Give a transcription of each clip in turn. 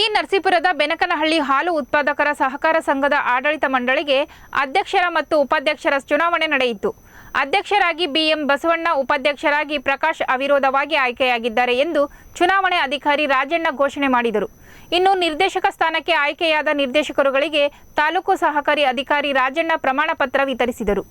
T ನರಸೀಪುರದ Benakanahalli ಹಾಲು ಉತ್ಪಾದಕರ ಸಹಕಾರ ಸಂಘದ ಆಡಳಿತ ಮಂಡಳಿಗೆ ಅಧ್ಯಕ್ಷರ ಮತ್ತು ಉಪಾಧ್ಯಕ್ಷರ ಚುನಾವಣೆ ನಡೆಯಿತು. ಅಧ್ಯಕ್ಷರಾಗಿ ಬಿಎಂ ಬಸವಣ್ಣ, ಉಪಾಧ್ಯಕ್ಷರಾಗಿ ಪ್ರಕಾಶ್ ಅವಿರೋಧವಾಗಿ ಆಯ್ಕೆಯಾಗಿದ್ದಾರೆ ಎಂದು ಚುನಾವಣೆ ಅಧಿಕಾರಿ ರಾಜಣ್ಣ ಘೋಷಣೆ ಮಾಡಿದರು. ಇನ್ನು ನಿರ್ದೇಶಕ ಸ್ಥಾನಕ್ಕೆ ಆಯ್ಕೆಯಾದ ನಿರ್ದೇಶಕರುಗಳಿಗೆ ತಾಲೂಕು ಸಹಕಾರಿ ಅಧಿಕಾರಿ ರಾಜಣ್ಣ ಪ್ರಮಾಣ ಪತ್ರ ವಿತರಿಸಿದರು.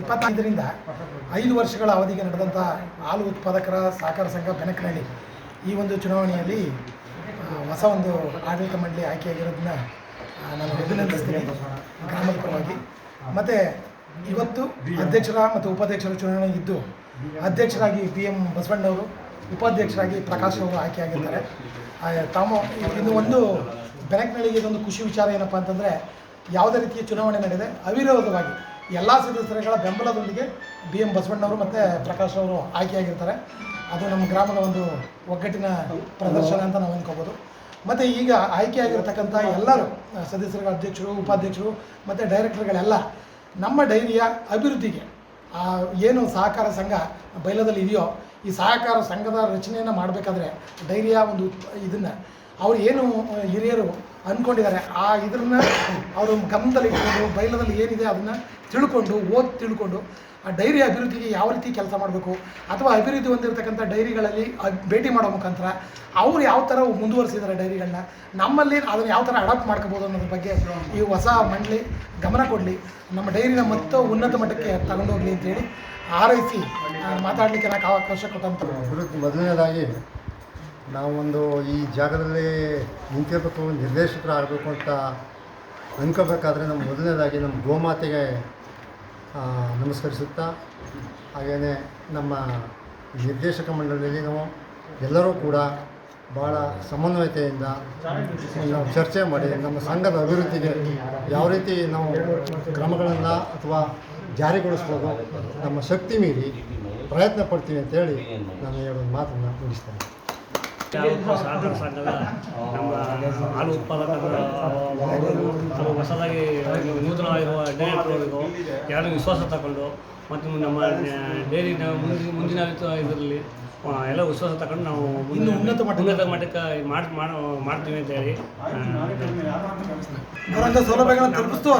ಇಪ್ಪತ್ತೈದರಿಂದ ಐದು ವರ್ಷಗಳ ಅವಧಿಗೆ ನಡೆದಂಥ ಹಾಲು ಉತ್ಪಾದಕರ ಸಹಕಾರ ಸಂಘ ಬೆನಕನಹಳ್ಳಿ. ಈ ಒಂದು ಚುನಾವಣೆಯಲ್ಲಿ ಹೊಸ ಒಂದು ಆಡಳಿತ ಮಂಡಳಿ ಆಯ್ಕೆಯಾಗಿರೋದನ್ನ ನಾನು ಅಭಿನಂದಿಸ್ತೀನಿ ಗ್ರಾಮದ ಪರವಾಗಿ. ಮತ್ತು ಇವತ್ತು ಅಧ್ಯಕ್ಷರ ಮತ್ತು ಉಪಾಧ್ಯಕ್ಷರ ಚುನಾವಣೆ ಇದ್ದು, ಅಧ್ಯಕ್ಷರಾಗಿ ಬಿ ಎಂ ಬಸವಣ್ಣವರು, ಉಪಾಧ್ಯಕ್ಷರಾಗಿ ಪ್ರಕಾಶ್ ಅವರು ಆಯ್ಕೆಯಾಗಿದ್ದಾರೆ. ತಾವು ಇನ್ನು ಒಂದು ಬೆನಕನಹಳ್ಳಿಗೆ ಇದೊಂದು ಖುಷಿ ವಿಚಾರ ಏನಪ್ಪ ಅಂತಂದರೆ ಯಾವುದೇ ರೀತಿಯ ಚುನಾವಣೆ ನಡೆದಿದೆ ಅವಿರೋಧವಾಗಿ ಎಲ್ಲ ಸದಸ್ಯರುಗಳ ಬೆಂಬಲದೊಂದಿಗೆ ಬಿ ಎಂ ಬಸವಣ್ಣವರು ಮತ್ತು ಪ್ರಕಾಶ್ ಅವರು ಆಯ್ಕೆಯಾಗಿರ್ತಾರೆ. ಅದು ನಮ್ಮ ಗ್ರಾಮದ ಒಂದು ಒಗ್ಗಟ್ಟಿನ ಪ್ರದರ್ಶನ ಅಂತ ನಾವು ಅಂದ್ಕೋಬೋದು. ಮತ್ತು ಈಗ ಆಯ್ಕೆಯಾಗಿರ್ತಕ್ಕಂಥ ಎಲ್ಲರೂ, ಸದಸ್ಯರುಗಳ ಅಧ್ಯಕ್ಷರು, ಉಪಾಧ್ಯಕ್ಷರು ಮತ್ತು ಡೈರೆಕ್ಟರ್ಗಳೆಲ್ಲ ನಮ್ಮ ಡೈರಿಯ ಅಭಿವೃದ್ಧಿಗೆ ಏನು ಸಹಕಾರ ಸಂಘ ಬೈಲದಲ್ಲಿ ಇದೆಯೋ, ಈ ಸಹಕಾರ ಸಂಘದ ರಚನೆಯನ್ನು ಮಾಡಬೇಕಾದ್ರೆ ಡೈರಿಯ ಒಂದು ಇದನ್ನು ಅವ್ರು ಏನು ಹಿರಿಯರು ಅಂದ್ಕೊಂಡಿದ್ದಾರೆ ಆ ಇದ್ರನ್ನ ಅವರು ಗಮನದಲ್ಲಿ ಇಟ್ಕೊಂಡು ಬೈಲದಲ್ಲಿ ಏನಿದೆ ಅದನ್ನು ತಿಳ್ಕೊಂಡು, ಓದಿ ತಿಳ್ಕೊಂಡು, ಆ ಡೈರಿ ಅಭಿವೃದ್ಧಿಗೆ ಯಾವ ರೀತಿ ಕೆಲಸ ಮಾಡಬೇಕು, ಅಥವಾ ಅಭಿವೃದ್ಧಿ ಹೊಂದಿರತಕ್ಕಂಥ ಡೈರಿಗಳಲ್ಲಿ ಭೇಟಿ ಮಾಡೋ ಮುಖಾಂತರ ಅವ್ರು ಯಾವ ಥರ ಮುಂದುವರಿಸಿದ್ದಾರೆ ಡೈರಿಗಳನ್ನ, ನಮ್ಮಲ್ಲಿ ಅದನ್ನು ಯಾವ ಥರ ಅಡಾಪ್ಟ್ ಮಾಡ್ಕೋಬೋದು ಅನ್ನೋದ್ರ ಬಗ್ಗೆ ಈ ಹೊಸ ಮಂಡಳಿ ಗಮನ ಕೊಡಲಿ. ನಮ್ಮ ಡೈರಿನ ಮತ್ತು ಉನ್ನತ ಮಟ್ಟಕ್ಕೆ ತಗೊಂಡೋಗ್ಲಿ ಅಂತೇಳಿ ಆರೈಸಿ ಮಾತಾಡಲಿಕ್ಕೆ ನಾಲ್ಕು ಅವಕಾಶ ಕೊಟ್ಟಂತ. ಮೊದಲನೇದಾಗಿ ನಾವೊಂದು ಈ ಜಾಗದಲ್ಲಿ ನಿಂತಿರಬೇಕು, ನಿರ್ದೇಶಕರು ಆಗಬೇಕು ಅಂತ ಅಂದ್ಕೋಬೇಕಾದ್ರೆ ನಮ್ಮ ಮೊದಲನೇದಾಗಿ ನಮ್ಮ ಗೋಮಾತೆಗೆ ನಮಸ್ಕರಿಸುತ್ತಾ ಹಾಗೆಯೇ ನಮ್ಮ ನಿರ್ದೇಶಕ ಮಂಡಳಿಯಲ್ಲಿ ನಾವು ಎಲ್ಲರೂ ಕೂಡ ಭಾಳ ಸಮನ್ವಯತೆಯಿಂದ ನಾವು ಚರ್ಚೆ ಮಾಡಿ ನಮ್ಮ ಸಂಘದ ಅಭಿವೃದ್ಧಿಗೆ ಯಾವ ರೀತಿ ನಾವು ಕ್ರಮಗಳನ್ನು ಅಥವಾ ಜಾರಿಗೊಳಿಸ್ಬೋದು, ನಮ್ಮ ಶಕ್ತಿ ಮೀರಿ ಪ್ರಯತ್ನ ಪಡ್ತೀವಿ ಅಂತೇಳಿ ನಾನು ಹೇಳೋದು ಮಾತನ್ನು ಮುಗಿಸ್ತೇನೆ. ಯಾವತ್ತೂ ಸಹಕಾರ ಸಂಘದ ನಮ್ಮ ಹಾಲು ಉತ್ಪಾದಕರ ತಾವು ಹೊಸದಾಗಿ ನೂತನವಾಗಿರುವ ಡೈರೆಕ್ಟರ್ಗಳಿಗೂ ಯಾರಿಗೂ ವಿಶ್ವಾಸ ತಗೊಂಡು ಮತ್ತು ನಮ್ಮ ಡೈರಿ ಮುಂದಿನ ಮುಂದಿನ ಇದರಲ್ಲಿ ಆ, ಎಲ್ಲ ವಿಶ್ವಾಸ ತಗೊಂಡು ನಾವು ಮುಂದೆ ಇನ್ನು ಉನ್ನತ ಮಟ್ಟಕ್ಕೆ- ಉನ್ನತ ಮಟ್ಟಕ್ಕೆ ಮಾಡಿ ಮಾಡ್ತೀವಿ ಅಂತ ಹೇಳಿ. ಬರೋಂಥ ಸೌಲಭ್ಯಗಳನ್ನು ತಲುಪಿಸ್ತು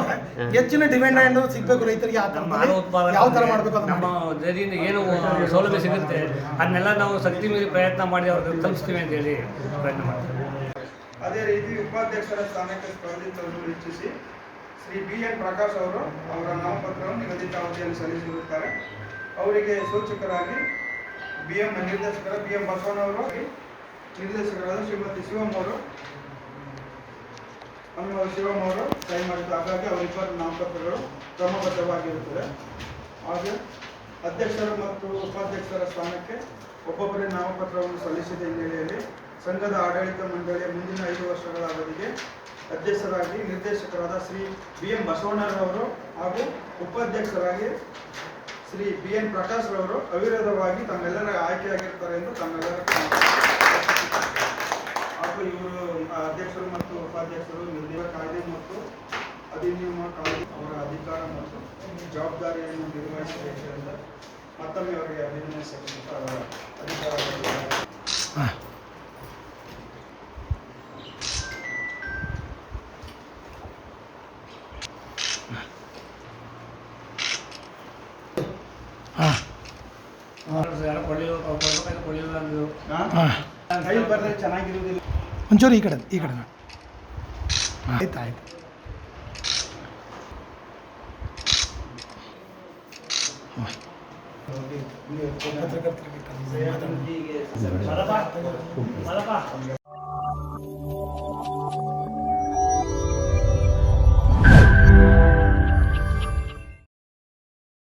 ಹೆಚ್ಚಿನ ಡಿಮ್ಯಾಂಡ್ ಸಿಗಬೇಕು ರೈತರಿಗೆ ಆ ಉತ್ಪಾದಕ ಯಾವ ಥರ ಮಾಡಬೇಕು ನಮ್ಮ ಡೈರಿಯಿಂದ ಏನು ಸೌಲಭ್ಯ ಸಿಗುತ್ತೆ ಅದನ್ನೆಲ್ಲ ನಾವು ಶಕ್ತಿ ಮೀರಿ ಪ್ರಯತ್ನ ಮಾಡಿ ಅವ್ರಿಗೆ ತಲುಪಿಸ್ತೀವಿ ಅಂತ ಹೇಳಿ ಪ್ರಯತ್ನ ಮಾಡ್ತೀವಿ. ಅದೇ ರೀತಿ ಉಪಾಧ್ಯಕ್ಷರ ಸ್ಥಾನಕ್ಕೆ ಸ್ಪರ್ಧಿಸಲು ಇಚ್ಛಿಸಿ ಶ್ರೀ ಬಿ ಎನ್ ಪ್ರಕಾಶ್ ಅವರು ಅವರ ನಾಮಪತ್ರವನ್ನು ನಿಗದಿತ ಅವಧಿಯಲ್ಲಿ ಸಲ್ಲಿಸಿರುತ್ತಾರೆ. ಅವರಿಗೆ ಸೂಚಕರಾಗಿ ಬಿ ಎಂ ನಿರ್ದೇಶಕರ, ಬಿ ಎಂ ಬಸವಣ್ಣವರು ನಿರ್ದೇಶಕರಾದ ಶ್ರೀಮತಿ ಶಿವಮ್ ಅವರು ಅಮ್ಮ ಶಿವಮ್ ಅವರು ಸಹಿ ಮಾಡಿದ್ದು ಹಾಗಾಗಿ ಅವರಿಬ್ಬರ ನಾಮಪತ್ರಗಳು ಕ್ರಮಬದ್ಧವಾಗಿರುತ್ತದೆ ಹಾಗೆ ಅಧ್ಯಕ್ಷರು ಮತ್ತು ಉಪಾಧ್ಯಕ್ಷರ ಸ್ಥಾನಕ್ಕೆ ಒಬ್ಬೊಬ್ಬರೇ ನಾಮಪತ್ರವನ್ನು ಸಲ್ಲಿಸಿದ ಹಿನ್ನೆಲೆಯಲ್ಲಿ ಸಂಘದ ಆಡಳಿತ ಮಂಡಳಿಯ ಮುಂದಿನ ಐದು ವರ್ಷಗಳ ಅವಧಿಗೆ ಅಧ್ಯಕ್ಷರಾಗಿ ನಿರ್ದೇಶಕರಾದ ಶ್ರೀ ಬಿ ಎಂ ಬಸವಣ್ಣರವರು ಹಾಗೂ ಉಪಾಧ್ಯಕ್ಷರಾಗಿ ಶ್ರೀ ಬಿ ಎನ್ ಪ್ರಕಾಶ್ ರವರು ಅವಿರೋಧವಾಗಿ ತಮ್ಮೆಲ್ಲರ ಆಯ್ಕೆಯಾಗಿರ್ತಾರೆ ಎಂದು ತಮ್ಮೆಲ್ಲರ ಹಾಗೂ ಇವರು ಅಧ್ಯಕ್ಷರು ಮತ್ತು ಉಪಾಧ್ಯಕ್ಷರು ನಿರ್ದೇಶ ಕಾಯ್ದೆ ಮತ್ತು ಅಧಿನಿಯಮ ಕಾಯ್ದೆ ಅವರ ಅಧಿಕಾರ ಮತ್ತು ಜವಾಬ್ದಾರಿಯನ್ನು ನಿರ್ವಹಿಸಬೇಕೆಂದು ಮತ್ತೊಮ್ಮೆ ಅವರಿಗೆ ಅಭಿನಂದಿಸಬೇಕು ಅಧಿಕಾರ ಹಾ. ಒಂಚೂರು ಈ ಕಡೆ ಈ ಕಡೆ. ಆಯ್ತು ಆಯ್ತು. ಪತ್ರಕರ್ತರಿಗೆ